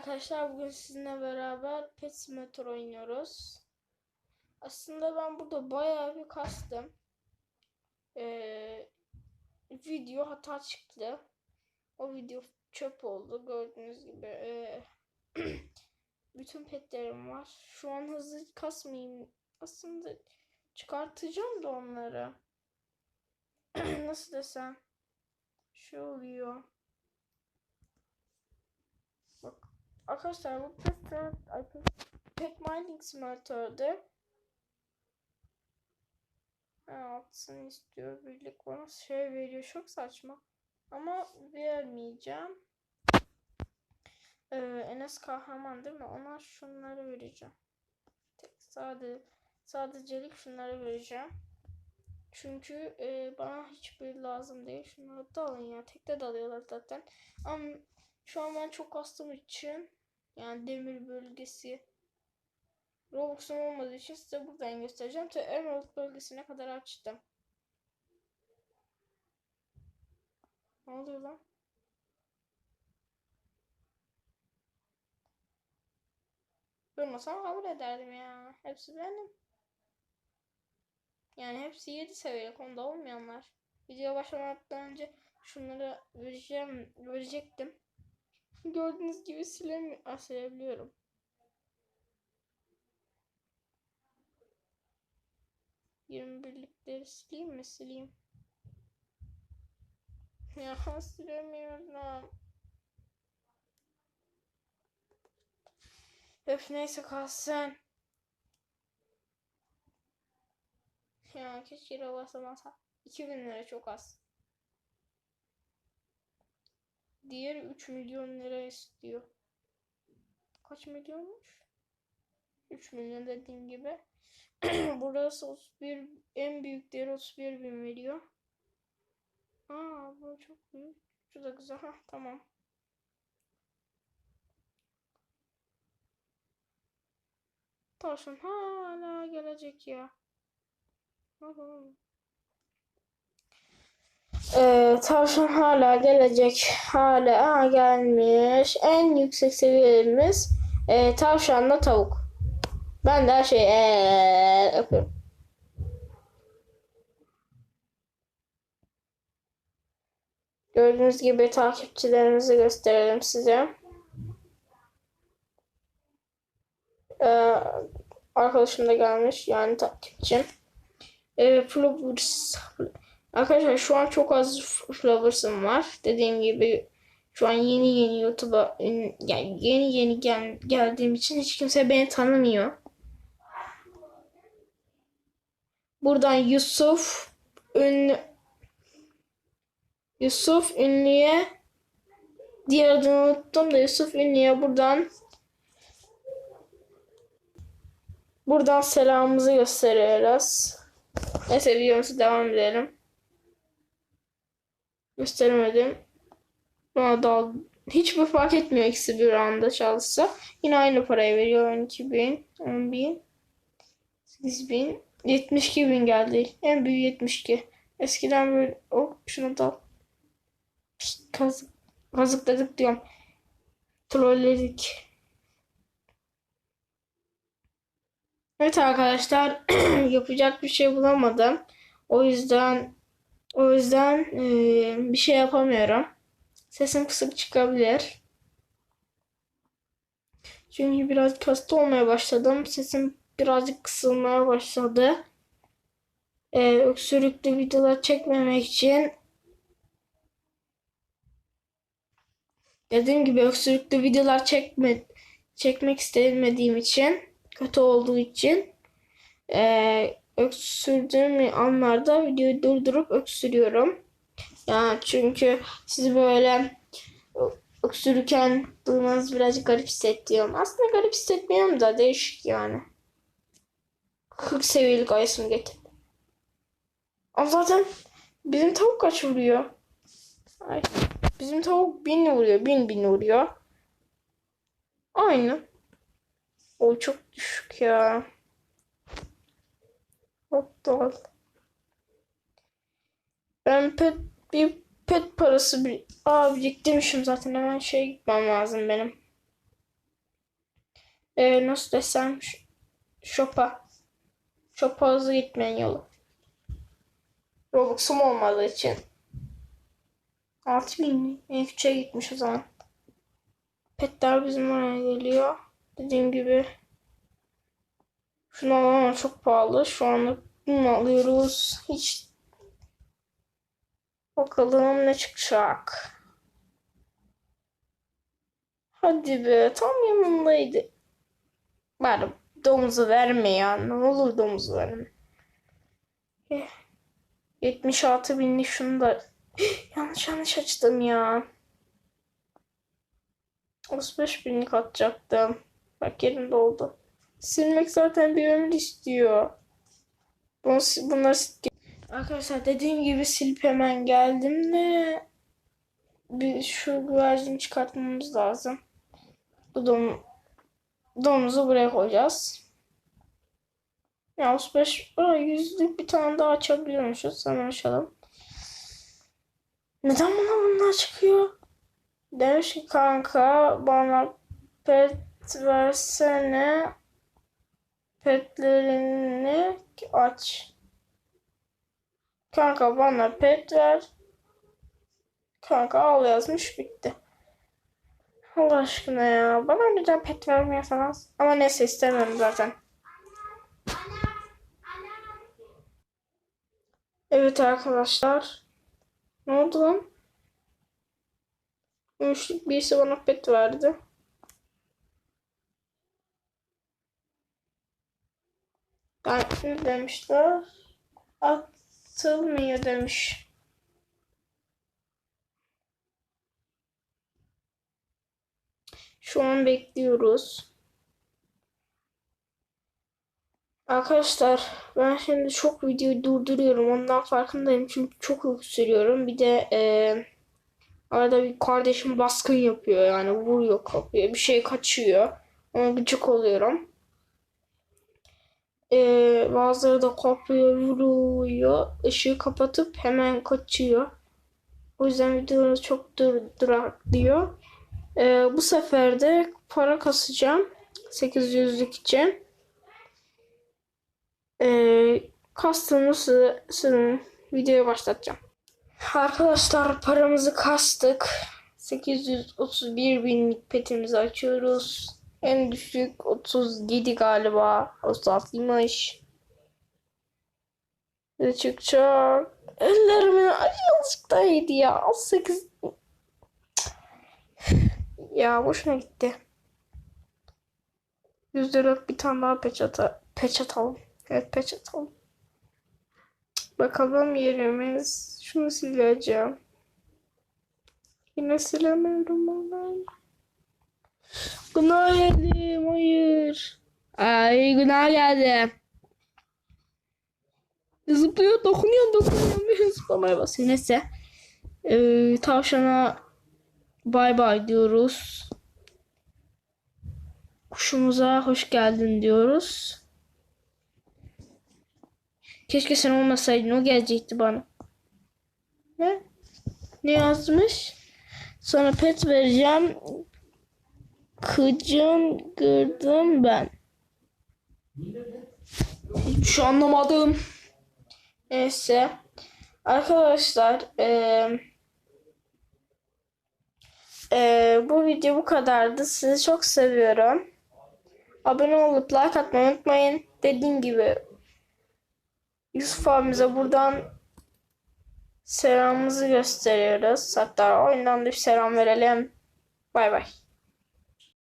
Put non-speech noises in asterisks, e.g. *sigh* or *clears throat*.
Arkadaşlar bugün sizinle beraber Pet Simulator oynuyoruz. Aslında ben burada bayağı bir kastım. Ee, video hata çıktı. O video çöp oldu gördüğünüz gibi. Ee, *clears throat* bütün petlerim var. Şu an hızlı kasmayayım. Aslında çıkartacağım da onları. *clears throat* Nasıl desem. Şu oluyor. Bak arkadaşlar bu pet, mining simülatörde altın istiyor birlik bana şey veriyor. Çok saçma. Ama vermeyeceğim. Ee, Enes kahraman değil mi? Ona şunları vereceğim. Tek, sade sadecelik şunları vereceğim. Çünkü e, bana hiçbir lazım değil. Şunları da alın ya. Tekte de alıyorlar zaten. Ama şu an ben çok kastım için yani demir bölgesi Robux'um olmadığı için size buradan göstereceğim. Te Emerald bölgesine kadar açtım. Ne oluyor lan? Durmasam kabul ederdim ya. Hepsi benim. Yani hepsi 7 seviyelik onda olmayanlar. Video başlamadan önce şunları vereceğim, verecektim. Gördüğünüz gibi silemi ah. Yirmi birlikleri sileyim mi? Sileyim. *laughs* Ya silemiyorum. Öf neyse kalsın. Ya keşke ravaslamasa. 2000 lira çok az. Diğeri 3 milyon lira istiyor. Kaç milyonmuş? 3 milyon dediğim gibi. *clears throat* Burası 31 en büyük değeri 31 bin veriyor. Aa bu çok büyük. Şu da güzel. Hah, tamam. Tavşan hala gelecek ya. Aha. Ee, tavşan hala gelecek. Hala gelmiş. En yüksek seviyemiz e, tavşanla tavuk. Ben de her şeyi ee, yapıyorum. Gördüğünüz gibi takipçilerimizi gösterelim size. Ee, arkadaşım da gelmiş yani takipçim. Ee, Flowers Arkadaşlar şu an çok az Flowers'ım var. Dediğim gibi şu an yeni yeni YouTube'a yani yeni yeni gel, geldiğim için hiç kimse beni tanımıyor. Buradan Yusuf ünlü Yusuf Ünlü'ye diğer adını unuttum da Yusuf Ünlü'ye buradan buradan selamımızı gösteriyoruz. Neyse videomuza devam edelim. Gösteremedim. Bana da hiçbir fark etmiyor ikisi bir anda çalışsa. Yine aynı parayı veriyor. 12 bin, 10 bin, 8 bin, 72 bin geldi. En büyüğü 72. Eskiden böyle oh şunu da kazık, kazıkladık diyorum. Trolledik. Evet arkadaşlar *clears throat* yapacak bir şey bulamadım. O yüzden o yüzden e, bir şey yapamıyorum. Sesim kısık çıkabilir. Çünkü biraz hasta olmaya başladım. Sesim birazcık kısılmaya başladı. E, öksürüklü videolar çekmemek için dediğim gibi öksürüklü videolar çekme, çekmek istemediğim için kötü olduğu için e, öksürdüğüm anlarda videoyu durdurup öksürüyorum. Yani çünkü sizi böyle öksürürken duymanız birazcık garip hissettiriyorum. Aslında garip hissetmiyorum da değişik yani. 40 seviyelik ayısını getirdim. Ama zaten bizim tavuk kaç vuruyor? Ay, bizim tavuk bin vuruyor. Bin bin vuruyor. Aynı. O çok düşük ya. Aptal. Ben pet bir pet parası bir Aa biriktirmişim zaten hemen şey gitmem lazım benim. e, nasıl desem ş- shop'a. Shop'a hızlı gitmeyin yolu. Robux'um olmadığı için. 6000 en küçüğe gitmiş o zaman. Petler bizim oraya geliyor. Dediğim gibi şunu alamam çok pahalı. Şu anda bunu alıyoruz. Hiç bakalım ne çıkacak. Hadi be tam yanındaydı. Bari domuzu verme ya. Ne olur domuzu verme. Eh, 76 binlik şunu da yanlış yanlış açtım ya. 35 binlik atacaktım. Bak yerim doldu. Silmek zaten bir ömür istiyor. Bunu, bunları Arkadaşlar dediğim gibi silip hemen geldim de bir şu güvercini çıkartmamız lazım. Bu dom domuzu buraya koyacağız. Ya 35 buraya yüzlük bir tane daha açabiliyormuşuz. Hemen açalım. Neden bana bunlar çıkıyor? Demiş ki kanka bana pet versene. Petlerini aç. Kanka bana pet ver. Kanka al yazmış bitti. Allah aşkına ya. Bana neden pet vermiyorsanız. Ama neyse istemiyorum zaten. Evet arkadaşlar. Ne oldu lan? Üçlük birisi bana pet verdi. Ne demişler? Atılmıyor demiş. Şu an bekliyoruz. Arkadaşlar ben şimdi çok videoyu durduruyorum. Ondan farkındayım. Çünkü çok uyku sürüyorum. Bir de eee arada bir kardeşim baskın yapıyor. Yani vuruyor kapıya. Bir şey kaçıyor. Ona gıcık oluyorum. Eee bazıları da kapıya vuruyor. Işığı kapatıp hemen kaçıyor. O yüzden videoları çok durdurak diyor. Ee, bu sefer de para kasacağım. 800'lük için. Ee, kastığımı size videoya başlatacağım. Arkadaşlar paramızı kastık. 831 binlik petimizi açıyoruz. En düşük 37 galiba. 36'ymış. Ne çıkacak? Ellerimin azıcık daha iyiydi ya. 8 ya boşuna gitti. 100 liralık bir tane daha peçete, peçet alalım. Evet peçet alalım. Bakalım yerimiz. Şunu sileceğim. Yine silemiyorum onu. Günah yedim. Hayır. Ay günah geldi. Zıplıyor, dokunuyor, dokunuyor. Zıplamaya basıyor. Neyse. Ee, tavşana bay bay diyoruz. Kuşumuza hoş geldin diyoruz. Keşke sen olmasaydın. O gelecekti bana. Ne? Ne yazmış? Sana pet vereceğim. Kıcın gırdım ben. Hiçbir şey anlamadım. Neyse. Arkadaşlar eee ee, bu video bu kadardı. Sizi çok seviyorum. Abone olup like atmayı unutmayın. Dediğim gibi Yusuf abimize buradan selamımızı gösteriyoruz. Hatta oyundan da bir selam verelim. Bay bay.